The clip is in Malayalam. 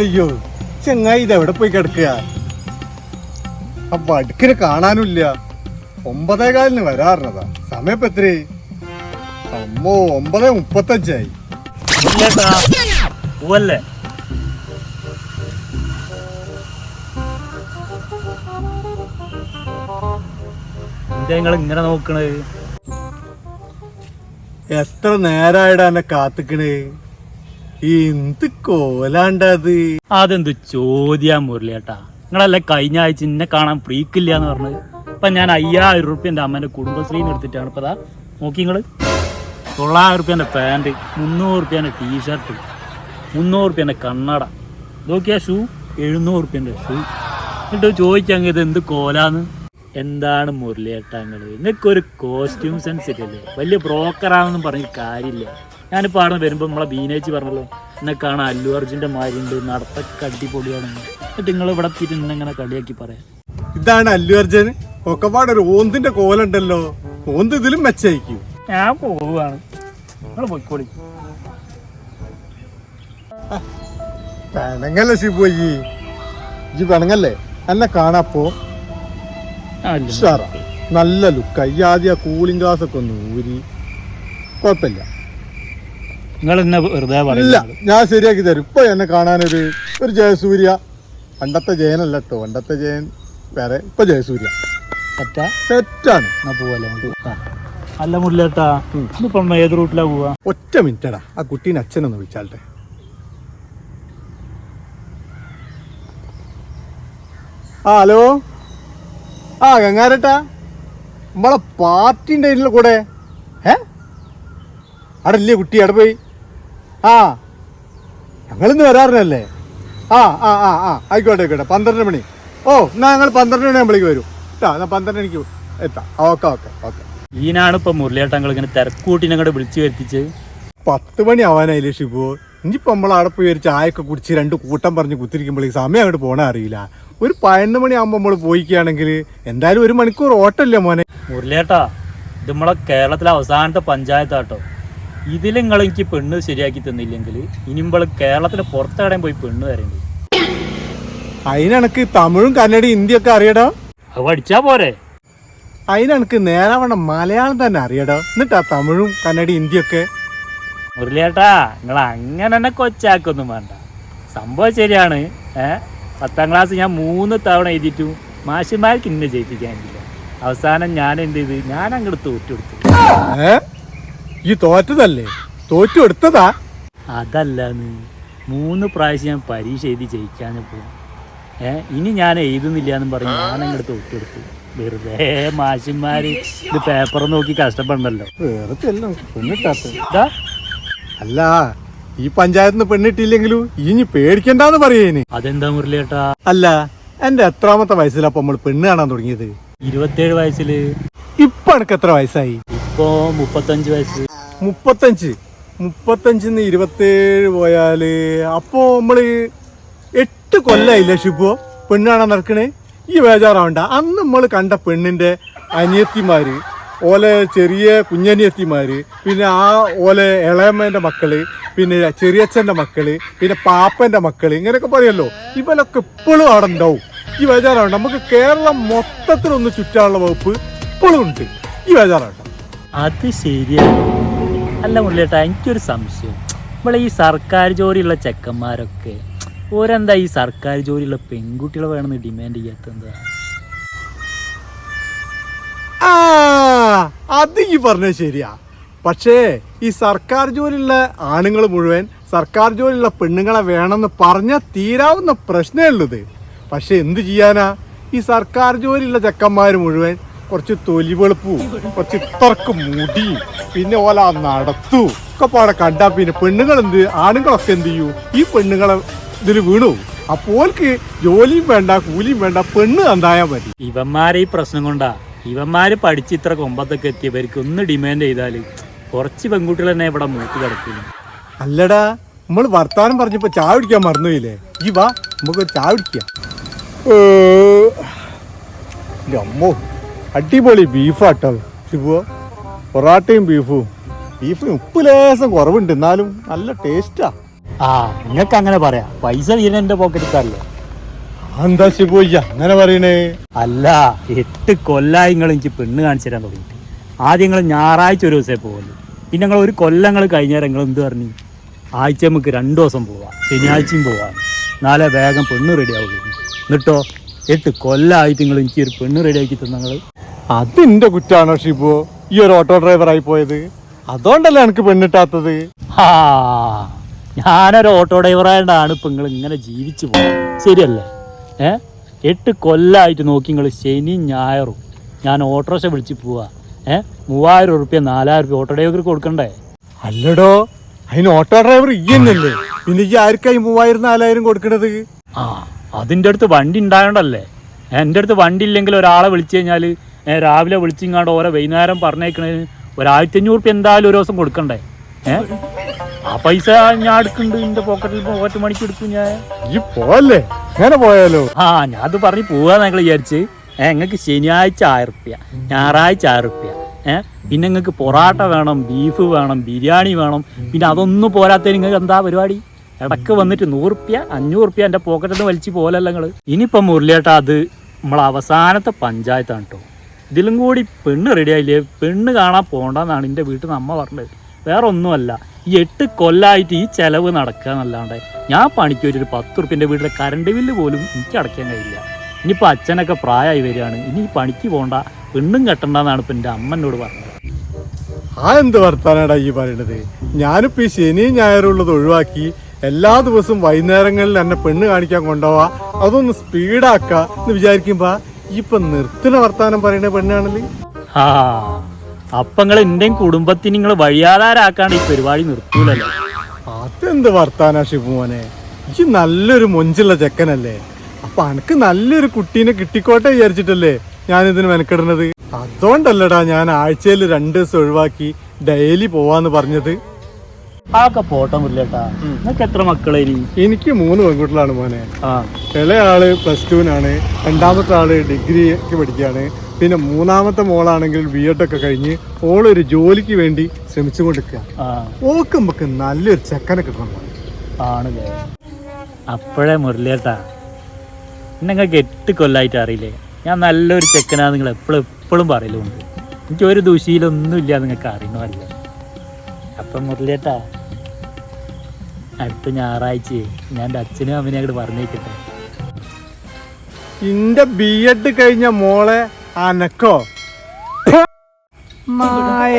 അയ്യോ ചെങ്ങായി ഇത് എവിടെ പോയി കിടക്കുക? അപ്പൊ വടുക്കിനെ കാണാനില്ല. ഒമ്പതേ കാലിന് വരാറുന്നതാ സമയപ്പ എത്രേ? അമ്മോ ഒമ്പതേ മുപ്പത്തഞ്ചായി. പോവല്ലേ? എന്താ നിങ്ങൾ ഇങ്ങനെ നോക്കണത് എത്ര നേരായിടാ എന്നെ കാത്തിക്കണേ? എന്ത് കോലാണ്ടത്? അതെന്ത് ചോദ്യാ മുരളിയേട്ടാ. നിങ്ങളല്ലേ കഴിഞ്ഞ ആഴ്ച എന്നെ കാണാൻ ഫ്രീക്കില്ല എന്ന് പറഞ്ഞത്? അപ്പൊ ഞാൻ അയ്യായിരം റുപ്യ എന്റെ അമ്മേന്റെ കുടുംബശ്രീന്ന് എടുത്തിട്ടാണ് ഇപ്പൊ നോക്കി നിങ്ങൾ തൊള്ളായിരം റുപ്യന്റെ പാന്റ് മുന്നൂറ് റുപ്യന്റെ ടീഷർട്ട് മുന്നൂറ് റുപ്യന്റെ കണ്ണട. നോക്കിയാ ഷൂ എഴുന്നൂറ് റുപ്യന്റെ ഷൂ എന്നിട്ട് ചോദിക്കാൻ ഇത് എന്ത് കോലാന്ന്? എന്താണ് മുരളിയേട്ടാങ്ങൾ നിങ്ങൾക്ക് ഒരു കോസ്റ്റ്യൂം സെൻസ് ഇല്ലല്ലേ. വലിയ ബ്രോക്കറാണെന്നും പറഞ്ഞ കാര്യമില്ല. ഞാനിപ്പോൾ അവിടെ വരുമ്പോൾ നമ്മളെ ബീനേച്ചി പറഞ്ഞല്ലോ എന്നെ കാണാൻ അല്ലു അർജുന്റെ മാരിണ്ട് നടത്തൊക്കെ അടിപൊളിയാണ്. എന്നിട്ട് നിങ്ങൾ ഇവിടെ തിരുന്ന് ഇങ്ങനെ കളിയാക്കി പറയാം. ഇതാണ് അല്ലു അർജുൻ. ഒക്കെപ്പാട് ഒരു ഓന്തിന്റെ കോലുണ്ടല്ലോ. ഓന്ത് ഇതിലും മെച്ചയക്കും ഞാൻ പോവാണ് നിങ്ങൾ പോയിക്കോളി. പെണങ്ങല്ലേ ശിബോയി ഇജ്ജ് പെണങ്ങല്ലേ എന്നെ കാണാപ്പോ? നല്ല ലുക്ക് ഈ ആദ്യം ആ കൂളിംഗ് ഗ്ലാസ് ഒക്കെ ഒന്ന് ഊരി. കുഴപ്പമില്ല. നിങ്ങൾ എന്നെ വെറുതെ ഇല്ല പറയില്ല ഞാൻ ശരിയാക്കി തരും. ഇപ്പൊ എന്നെ കാണാനൊരു ഒരു ജയസൂര്യ. പണ്ടത്തെ ജയനല്ല കേട്ടോ പണ്ടത്തെ ജയൻ വേറെ ഇപ്പൊ ജയസൂര്യ. സെറ്റാ സെറ്റാണ് എന്നാ പോവല്ലേ നമുക്ക് ആ. അല്ല മുരളിയേട്ടാ ഇന്നിപ്പം ഏത് റൂട്ടിലാ പോവാ? ഒറ്റ മിനിറ്റടാ. ആ കുട്ടീനെ അച്ഛനൊന്ന് വിളിച്ചാലേ ആ ഹലോ? ആ ഗംഗാരട്ടാ. നമ്മളെ പാർട്ടിന്റെ കൂടെ. ഏ? അവിടെ ഇല്ലേ കുട്ടി? അവിടെ പോയി. ആ. ഞങ്ങളിന്ന് വരാറിനല്ലേ ആ ആ ആ ആ. ആയിക്കോട്ടെ ആയിക്കോട്ടെ. പന്ത്രണ്ട് മണി. ഓ എന്നാ ഞങ്ങൾ പന്ത്രണ്ട് മണി ആകുമ്പോഴേക്ക് വരും. കേട്ടോ എന്നാൽ പന്ത്രണ്ട് മണിക്ക് എത്താം. Okay okay okay. ഈനാണ് ഇപ്പൊ മുരളിയേട്ടങ്ങൾ ഇങ്ങനെ തിരക്കൂട്ടിനെ കൂടെ വിളിച്ചു വരുത്തിച്ച്. പത്ത് മണി ആവാനായില്ലേ ഷിബു? ഇനിയിപ്പോ നമ്മൾ അവിടെ പോയി ഒരു ചായയൊക്കെ കുടിച്ച് രണ്ട് കൂട്ടം പറഞ്ഞ് കുത്തിരിക്കുമ്പോഴേക്ക് സമയം അങ്ങോട്ട് പോകണ അറിയില്ല. ഒരു പതിനൊന്ന് മണിയാകുമ്പോൾ നമ്മൾ പോയിക്കുകയാണെങ്കിൽ എന്തായാലും ഒരു മണിക്കൂർ ഓട്ടല്ലേ മോനെ? മുരളിയേട്ടാ ഇത് നമ്മളെ കേരളത്തിലെ അവസാനത്തെ പഞ്ചായത്താട്ടോ. ഇതിൽ നിങ്ങൾ എനിക്ക് പെണ്ണ് ശരിയാക്കി തന്നില്ലെങ്കിൽ ഇനിമ്പോൾ കേരളത്തിന് പുറത്തെവിടെയും പോയി പെണ്ണ് തരേണ്ടി അതിനണക്ക് തമിഴും കന്നഡയും ഹിന്ദിയൊക്കെ അറിയടോ. അത് പഠിച്ചാ പോരെ. അതിനണക്ക് നേരാവണ്ണം മലയാളം തന്നെ അറിയടോ. എന്നിട്ടാ തമിഴും കന്നഡയും ഹിന്ദിയൊക്കെ മുരളിയേട്ടാ നിങ്ങൾ അങ്ങനെ തന്നെ കൊച്ചാക്കൊന്നും വേണ്ട. സംഭവം ശരിയാണ് ഏ? പത്താം ക്ലാസ് ഞാൻ മൂന്ന് തവണ എഴുതിയിട്ടു മാഷിമാർക്ക് ഇന്നെ ജയിപ്പിക്കാനില്ല അവസാനം ഞാൻ എന്ത് ചെയ്ത്? ഞാൻ അങ്ങോട്ട് തോറ്റെടുത്തു ഈ തോറ്റതല്ലേ? തോറ്റു എടുത്തതാ? അതല്ലാന്ന്. മൂന്ന് പ്രാവശ്യം ഞാൻ പരീക്ഷ എഴുതി ജയിക്കാഞ്ഞപ്പോൾ ഏ ഇനി ഞാൻ എഴുതുന്നില്ല എന്നും പറഞ്ഞ് ഞാൻ അങ്ങോട്ട് തോറ്റെടുത്തു. വെറുതെ മാഷിന്മാര് ഇത് പേപ്പർ നോക്കി കഷ്ടപ്പെടണ്ടല്ലോ വേറെ പെണ്ണിട്ടാത്ത അല്ല ഈ പഞ്ചായത്തിന് പെണ്ണിട്ടില്ലെങ്കിലും ഇനി പേടിക്കണ്ടെന്ന് പറയേന്. അതെന്താ മുരളിയേട്ടാ? അല്ല എന്റെ എത്രാമത്തെ വയസ്സിലപ്പോ നമ്മൾ പെണ്ണ് കാണാൻ തുടങ്ങിയത്? ഇരുപത്തേഴ് വയസ്സിൽ. ഇപ്പൊ എനിക്ക് എത്ര വയസ്സായി? ഇപ്പോ മുപ്പത്തഞ്ച് വയസ്സ്. മുപ്പത്തഞ്ച്. മുപ്പത്തഞ്ചിൽ നിന്ന് ഇരുപത്തേഴ് പോയാൽ അപ്പോ നമ്മൾ എട്ട് കൊല്ലായില്ല ഷിബോ? പെണ്ണാണോ നടക്കണേ? ഈ ബേജാറാവണ്ട. അന്ന് നമ്മൾ കണ്ട പെണ്ണിന്റെ അനിയത്തിമാര് ഓലെ ചെറിയ കുഞ്ഞനിയത്തിമാര് പിന്നെ ആ ഓലെ ഇളയമ്മേന്റെ മക്കൾ പിന്നെ ചെറിയച്ഛന്റെ മക്കൾ പിന്നെ പാപ്പന്റെ മക്കൾ ഇങ്ങനെയൊക്കെ പറയല്ലോ. ഇവരൊക്കെ ഇപ്പോഴും അവിടെ ഉണ്ടാവും ഈ ബേജാറാവണ്ട. നമുക്ക് കേരളം മൊത്തത്തിലൊന്ന് ചുറ്റാനുള്ള വകുപ്പ് ഇപ്പോഴും ഉണ്ട്. ഈ ബേജാറാവണ്ട. അത് ശരിയാണ്. അല്ല മുള്ളിയേട്ടാ എനിക്കൊരു സംശയം. നമ്മളെ ഈ സർക്കാർ ജോലിയുള്ള ചെക്കന്മാരൊക്കെ ഓരെന്താ ഈ സർക്കാർ ജോലിയുള്ള പെൺകുട്ടികളെ വേണമെന്ന് ഡിമാൻഡ് ചെയ്യാത്ത എന്താ അത് ഈ പറഞ്ഞ ശരിയാ. പക്ഷേ ഈ സർക്കാർ ജോലിയുള്ള ആണുങ്ങൾ മുഴുവൻ സർക്കാർ ജോലിയുള്ള പെണ്ണുങ്ങളെ വേണമെന്ന് പറഞ്ഞാൽ തീരാവുന്ന പ്രശ്നമുള്ളത് പക്ഷെ എന്ത് ചെയ്യാനാ? ഈ സർക്കാർ ജോലിയുള്ള ചെക്കന്മാർ മുഴുവൻ കുറച്ച് തൊലി വെളുപ്പും കുറച്ച് ഇത്രക്ക് മുടി പിന്നെ ഓല നടത്തു. ഒക്കെ പാടെ കണ്ടാ പിന്നെ പെണ്ണുങ്ങൾ എന്ത് ആണുങ്ങളൊക്കെ എന്ത് ചെയ്യൂ? ഈ പെണ്ണുങ്ങളെ ഇതിൽ വീണു. അപ്പോൾക്ക് ജോലിയും വേണ്ട കൂലിയും വേണ്ട പെണ്ണ് തന്നായാ മതി. ഇവന്മാരെ ഈ പ്രശ്നം കൊണ്ടാ. ഇവന്മാര് പഠിച്ച് ഇത്ര കൊമ്പത്തൊക്കെ എത്തിയവർക്ക് ഒന്ന് ഡിമാൻഡ് ചെയ്താൽ കുറച്ച് പെൺകുട്ടികൾ തന്നെ ഇവിടെ മൂത്ത് കിടക്കുന്നു. അല്ലടാ നമ്മൾ വർത്താനം പറഞ്ഞപ്പോ ചായ കുടിക്കാൻ മറന്നുപോയില്ലേ? ഈ വാ നമുക്ക് ചായ കുടിക്കാം. എന്റെ അമ്മോ. അടിപൊളി ബീഫാട്ടോ. ശിവോ പൊറാട്ടയും ബീഫും. ബീഫിന് ഉപ്പ് ലേശം കുറവുണ്ട് എന്നാലും നല്ല ടേസ്റ്റാ ആ. നിങ്ങൾക്ക് അങ്ങനെ പറയാ. പൈസ തീരെ എന്റെ പോക്കറ്റിക്കാരല്ലോ എന്താ ശിവോ അങ്ങനെ പറയണേ? അല്ല എട്ട് കൊല്ലായി നിങ്ങൾ എനിക്ക് പെണ്ണ് കാണിച്ചു തരാൻ തുടങ്ങിയിട്ട്. ആദ്യം നിങ്ങൾ ഞായറാഴ്ച ഒരു ദിവസമേ പോകുള്ളൂ പിന്നെ നിങ്ങൾ ഒരു കൊല്ലങ്ങൾ കഴിഞ്ഞാൽ നിങ്ങൾ എന്ത് പറഞ്ഞു? ആഴ്ച നമുക്ക് രണ്ടു ദിവസം പോവാം ശനിയാഴ്ചയും പോവാം. നാളെ വേഗം പെണ്ണ് റെഡി ആവുള്ളൂ. എന്നിട്ടോ എട്ട് കൊല്ലമായിട്ട് നിങ്ങൾ എനിക്ക് ഒരു പെണ്ണ് റെഡിയാക്കി തന്നെ അതിന്റെ കുറ്റാണോ ഷിബു? ഈ ഒരു ഓട്ടോ ഡ്രൈവർ ആയി പോയത്. അതുകൊണ്ടല്ലേ എനിക്ക് പെണ്ണിട്ടാത്തത്? ഞാനൊരു ഓട്ടോ ഡ്രൈവറായതാണ് ഇപ്പം നിങ്ങൾ ഇങ്ങനെ ജീവിച്ചു പോകുന്നത് ശരിയല്ലേ? ഏ? എട്ട് കൊല്ലായിട്ട് നോക്കി നിങ്ങൾ ശനി ഞായറും ഞാൻ ഓട്ടോറിക്ഷ വിളിച്ച് പോവാ. ഏ? മൂവായിരം ഉറുപ്പ്യ നാലായിരം ഉറുപ്പ്യ ഓട്ടോ ഡ്രൈവർക്ക് കൊടുക്കണ്ടേ? അല്ലടോ അതിന് ഓട്ടോ ഡ്രൈവർ ഈ തന്നെയല്ലേ? പിന്നെ ഈ ആർക്കായി മൂവായിരം നാലായിരം കൊടുക്കണത്? ആ അതിന്റെ അടുത്ത് വണ്ടി ഉണ്ടായോണ്ടല്ലേ? എന്റെ അടുത്ത് വണ്ടി ഇല്ലെങ്കിൽ ഒരാളെ വിളിച്ചു കഴിഞ്ഞാൽ രാവിലെ വിളിച്ചിങ്ങാണ്ട് ഓരോ വൈകുന്നേരം പറഞ്ഞേക്കണേന് ഒരായിരത്തി അഞ്ഞൂറ് ഉറുപ്പ്യ എന്തായാലും ഒരു ദിവസം കൊടുക്കണ്ടേ? ഏഹ് ആ പൈസ ഞാൻ എടുക്കുന്നുണ്ട് എന്റെ പോക്കറ്റിൽ പോക്കറ്റ് മണിക്ക് എടുക്കും ഞാൻ. ഈ പോവല്ലേ? അങ്ങനെ പോയാലോ? ആ ഞാൻ അത് പറഞ്ഞ് പോവാന്ന് ഞങ്ങൾ വിചാരിച്ച്. ഏഹ് നിങ്ങൾക്ക് ശനിയാഴ്ച ആയിരം റുപ്യ ഞായറാഴ്ച ആയിരം റുപ്യ ഏഹ് പിന്നെ നിങ്ങൾക്ക് പൊറാട്ട വേണം ബീഫ് വേണം ബിരിയാണി വേണം. പിന്നെ അതൊന്നും പോരാത്തതിന് നിങ്ങൾക്ക് എന്താ പരിപാടി? ഇടയ്ക്ക് വന്നിട്ട് നൂറുപ്യ അഞ്ഞൂറുപ്യ എന്റെ പോക്കറ്റിൽ നിന്ന് വലിച്ചു പോലല്ല നിങ്ങൾ ഇനിയിപ്പം മുരളിയേട്ടാ അത് നമ്മളെ അവസാനത്തെ പഞ്ചായത്താണ് കേട്ടോ ഇതിലും കൂടി പെണ്ണ് റെഡി ആയില്ലേ? പെണ്ണ് കാണാൻ പോകണ്ടെന്നാണ് എന്റെ വീട്ടിൽ നിന്ന് അമ്മ പറഞ്ഞത്. വേറെ ഒന്നുമല്ല ഈ എട്ട് കൊല്ലമായിട്ട് ഈ ചെലവ് നടക്കുക എന്നല്ലാണ്ട് ഞാൻ പണിക്ക് ഒരു പത്ത് ഉറുപ്പ്യന്റെ വീട്ടിലെ കറണ്ട് ബില്ല് പോലും എനിക്ക് അടയ്ക്കാൻ കഴിയില്ല. ഇനിയിപ്പോൾ അച്ഛനൊക്കെ പ്രായമായി വരികയാണ്. ഇനി ഈ പണിക്ക് പോകണ്ട പെണ്ണും കെട്ടണ്ടെന്നാണ് ഇപ്പം എന്റെ അമ്മ എന്നോട് പറഞ്ഞത്. ആ എന്ത് വർത്താനാടാ ഈ പറയണത്? ഞാനിപ്പോൾ ഈ ശനിയും ഞായറുള്ളത് ഒഴിവാക്കി എല്ലാ ദിവസവും വൈകുന്നേരങ്ങളിൽ എന്നെ പെണ്ണ് കാണിക്കാൻ കൊണ്ടുപോവാ. അതൊന്ന് സ്പീഡാക്കുക എന്ന് വിചാരിക്കുമ്പോ ഈ ഇപ്പൊ നിർത്തുന്ന വർത്താനം പറയുന്ന പെണ്ണാണല്ലേ? ആ അപ്പൊ നിങ്ങൾ എന്റെയും കുടുംബത്തിന് നിങ്ങൾ വഴിയാധാരാക്കാണ്ട് ഈ പരിപാടി നിർത്തൂലല്ലോ. അതെന്ത് വർത്താനാ ഷിബുമോനെ ഈ നല്ലൊരു മൊഞ്ചുള്ള ചെക്കനല്ലേ? അപ്പൊ അനക്ക് നല്ലൊരു കുട്ടീനെ കിട്ടിക്കോട്ടെ വിചാരിച്ചിട്ടല്ലേ ഞാൻ ഇതിന് മെനക്കെടുന്നത്? അതുകൊണ്ടല്ലടാ ഞാൻ ആഴ്ചയിൽ രണ്ട് ദിവസം ഒഴിവാക്കി ഡെയിലി പോവാന്ന് പറഞ്ഞത്. ആക്കെ പോട്ടെ മുല്ലേട്ടാ നിനക്ക് എത്ര മക്കളെ ഇനി? എനിക്ക് മൂന്ന് പെൺകുട്ടികളാണ് മോനെ. ആ. ഇളയ ആൾ പ്ലസ് ടുവിനാണ് രണ്ടാമത്തെ ആൾ ഡിഗ്രിക്ക് പഠിക്കുകയാണ്. പിന്നെ മൂന്നാമത്തെ മോളാണെങ്കിൽ ബി എഡ് ഒക്കെ കഴിഞ്ഞ് ഓളൊരു ജോലിക്ക് വേണ്ടി ശ്രമിച്ചു കൊടുക്കുക ഓക്ക് നമുക്ക് നല്ലൊരു ചെക്കനെ കിട്ടണം. മോനെ. ആണല്ലേ? അപ്പോഴേ മുരളിയേട്ടാ നിങ്ങൾക്ക് എട്ട് കൊല്ലായിട്ട് അറിയില്ലേ? ഞാൻ നല്ലൊരു ചെക്കനാ നിങ്ങൾ എപ്പോഴും എപ്പോഴും പറയലുണ്ട്. എനിക്ക് ഒരു ഇല്ല നിങ്ങൾക്ക് അറിയണമല്ല. അപ്പം മുരളിയേട്ടാ അടുത്ത ഞായറാഴ്ച ഞാൻ എന്റെ അച്ഛനും അമ്മനെ അങ്ങോട്ട് പറഞ്ഞേക്കട്ടെ. ഇന്റെ ബി എഡ് കഴിഞ്ഞ മോളെ അനക്കോ? നായ